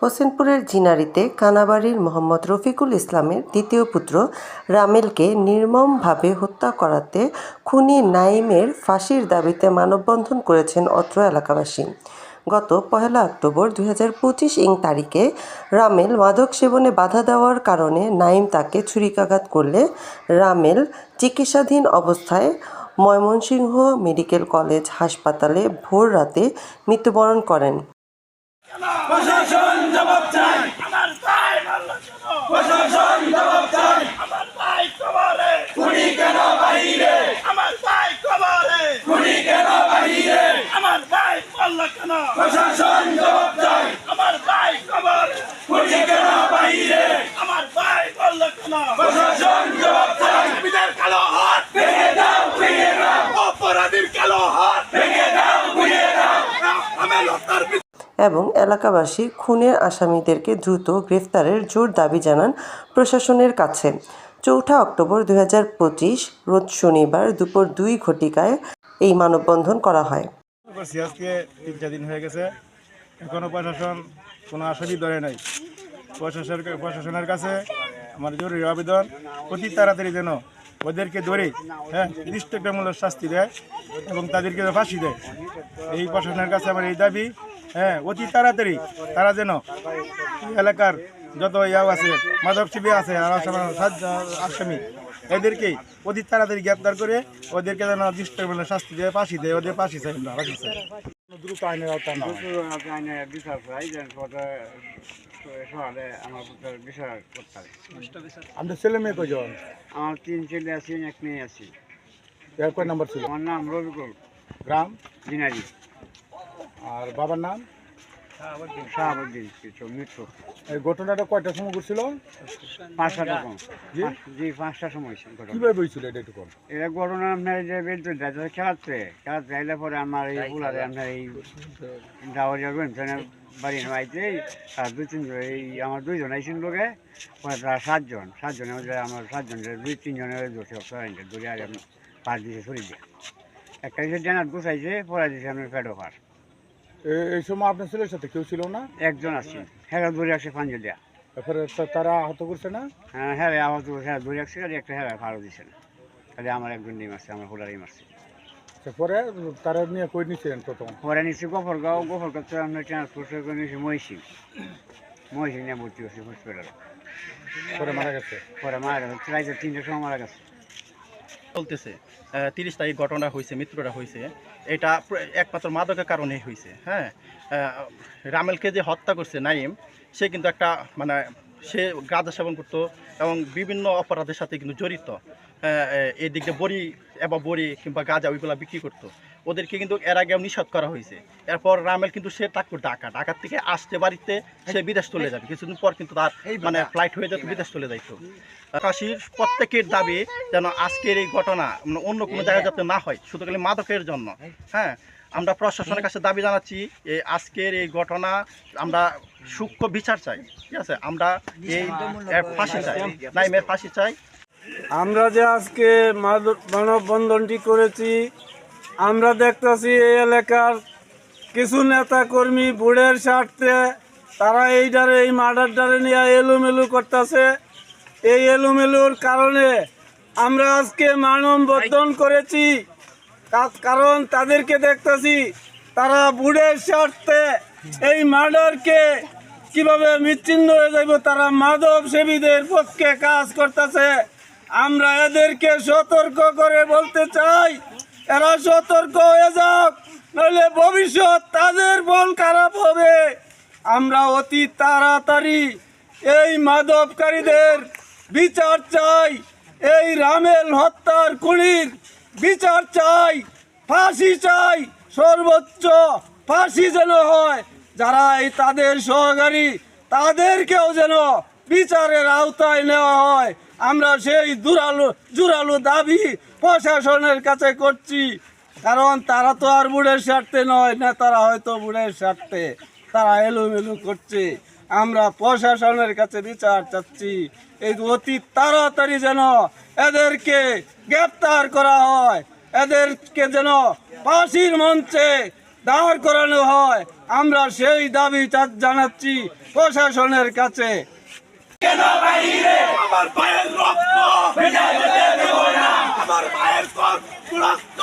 হোসেনপুরের জিনারিতে কানাবাড়ির মোহাম্মদ রফিকুল ইসলামের দ্বিতীয় পুত্র রামেলকে নির্মমভাবে হত্যা করাতে খুনি নাইমের ফাঁসির দাবিতে মানববন্ধন করেছেন অত্র এলাকাবাসী। গত পহেলা অক্টোবর দুই হাজার পঁচিশ ইং তারিখে রামেল মাদক সেবনে বাধা দেওয়ার কারণে নাইম তাকে ছুরিকাঘাত করলে রামেল চিকিৎসাধীন অবস্থায় ময়মনসিংহ মেডিকেল কলেজ হাসপাতালে ভোর রাতে মৃত্যুবরণ করেন। প্রশাসন জবাব চাই। আমার ভাই মারলো কেন? প্রশাসন জবাব চাই। আমার ভাই কবরে। খুনি কেন বাহিরে? আমার ভাই কবরে। খুনি কেন বাহিরে? আমার ভাই মারলো কেন? প্রশাসন জবাব চাই। আমার ভাই কবরে। খুনি কেন বাহিরে? আমার ভাই মারলো কেন? প্রশাসন এবং এলাকাবাসী খুনের আসামিদেরকে দ্রুত গ্রেফতারের জোর দাবি জানান প্রশাসনের কাছে। চৌঠা অক্টোবর দুই হাজার পঁচিশ, রোজ শনিবার দুপুর দুই ঘটিকায় এই মানববন্ধন করা হয়। হয়ে গেছে। এখনও প্রশাসন কোনো আসামি ধরে নাই। প্রশাসনের প্রশাসনের কাছে আমার জরুরি আবেদন। অতি তাড়াতাড়ি যেন ওদেরকে ধরে হ্যাঁ দৃষ্টমূলক শাস্তি দেয় এবং তাদেরকে ফাঁসি দেয়। এই প্রশাসনের কাছে আমার এই দাবি। হ্যাঁ অতি তাড়াতাড়ি। তারা যেন এলাকার যত ইয়াও আছে মাদক শিবির আছে আর আসামি- এদেরকে অতি তাড়াতাড়ি গ্রেপ্তার করে ওদেরকে যেন দৃষ্টমূলক শাস্তি দেয় ফাঁসি দেয় ওদের ফাঁসি চাই আমরা ফাঁসি চাই। দ্রুত আইনের আওতা না। আইনে বিচার চাই যে আমার পুত্রের বিচার করতে হবে আমাদের ছেলে মেয়ে কজন আমার তিন ছেলে আছি এক মেয়ে আছি। এর কয় নাম্বার ছিল? আমার নাম রবিকুল। গ্রাম? দিনারি আর বাবার নাম? শাহাবুদ্দিন। কিছু মৃত্যু এই ঘটনাটা কয়টার সময় ঘটছিল? পাঁচটা। তখন জি? জি পাঁচটার সময় ছিল হয়েছিল এটা একটু এটা ঘটনা আপনার যে বেলতো খেলাচ্ছে। খেলাচ্ছে এলে পরে আমার এই আপনার বাড়ি নাইতে আর দুই তিনজন এই আমার দুইজন আইসিন লোকে তারা সাতজন। সাতজনের মধ্যে আমার সাতজনের দুই তিনজনের আর পাঁচ দিছে সরি দিয়ে। একটা দিছে ডেনার গুছাইছে পরে দিছে আপনার পেটো পার এ- এই সময় আপনার ছেলের সাথে কেউ ছিল না? একজন আছে। হ্যাঁ ধরে আসছে পাঞ্জে দেয়া তারপরে তারা আহত করছে না? হ্যাঁ হ্যাঁ আবার তো হ্যাঁ ধরে আসছে আর একটা হ্যাঁ ভালো দিছে না। খালি আমার একজন ডিম আছে আমার হোলারই মারছে তারপরে তারা নিয়ে কই নিছিলেন প্রথম? পরে নিচ্ছি গফরগাঁও গফরগাঁও তো আমরা ট্রান্সপোর্ট করে নিয়েছি মহিষি মহিষি নিয়ে ভর্তি করছি হসপিটালে। পরে মারা গেছে? পরে মারা গেছে প্রায় তিনটের সময় মারা গেছে। চলতেছে। তিরিশ তারিখ ঘটনা হয়েছে, মৃত্যুটা হয়েছে। এটা একমাত্র মাদকের কারণেই হয়েছে হ্যাঁ? রামেলকে যে হত্যা করছে নাইম, সে কিন্তু একটা মানে সে গাঁজা সেবন করতো এবং বিভিন্ন অপরাধের সাথে কিন্তু জড়িত। এই দিক দিয়ে বড়ি এবার বড়ি কিংবা গাঁজা ওইগুলো বিক্রি করতো। ওদেরকে কিন্তু এর আগে নিষেধ করা হয়েছে। এরপর রামেল কিন্তু সে থাকতো ঢাকা ঢাকার থেকে আসতে বাড়িতে সে বিদেশ চলে যাবে। কিছুদিন পর কিন্তু তার মানে ফ্লাইট হয়ে যেত বিদেশ চলে যাইতো। কাশির প্রত্যেকের দাবি যেন আজকের এই ঘটনা মানে অন্য কোনো জায়গায় যাতে না হয় শুধু খালি মাদকের জন্য। হ্যাঁ আমরা প্রশাসনের কাছে দাবি জানাচ্ছি এই আজকের এই ঘটনা আমরা সূক্ষ্ম বিচার চাই। ঠিক আছে আমরা এই এর ফাঁসি চাই। নাইমের ফাঁসি চাই। আমরা যে আজকে মাদক- মানববন্ধনটি করেছি আমরা দেখতেছি এই এলাকার কিছু নেতা কর্মী বুড়ের স্বার্থে তারা এই ডারে, এই মার্ডার ডারে নিয়ে এলোমেলু করতেছে। এই এলোমেলুর কারণে আমরা আজকে মানববন্ধন করেছি। কারণ তাদেরকে দেখতেছি তারা বুড়ের স্বার্থে এই মার্ডারকে কীভাবে বিচ্ছিন্ন হয়ে যাইব, তারা মাদক সেবীদের পক্ষে কাজ করতেছে। আমরা এদেরকে সতর্ক করে বলতে চাই এরা সতর্ক হয়ে যাক, নইলে ভবিষ্যৎ তাদের ফল খারাপ হবে। আমরা অতি তাড়াতাড়ি এই মাদককারীদের বিচার চাই, এই রামেল হত্যার খুনির বিচার চাই, ফাঁসি চাই, সর্বোচ্চ ফাঁসি যেন হয়। যারা এই তাদের সহকারী, তাদেরকেও যেন বিচারের আওতায় নেওয়া হয়। আমরা সেই জোরালো জোরালো দাবি প্রশাসনের কাছে করছি। কারণ তারা তো আর বুড়ের স্বার্থে নয় না তারা হয়তো বুড়ের স্বার্থে। তারা এলোমেলো করছে। আমরা প্রশাসনের কাছে বিচার চাচ্ছি। এই অতি তাড়াতাড়ি যেন এদেরকে গ্রেপ্তার করা হয়, এদেরকে যেন পাশির মঞ্চে দাঁড় করানো হয়। আমরা সেই দাবি জানাচ্ছি প্রশাসনের কাছে। কেন বাহিরে আমার পায়ের রক্ত ভেজা যেতে দেব না। আমার পায়ের রক্ত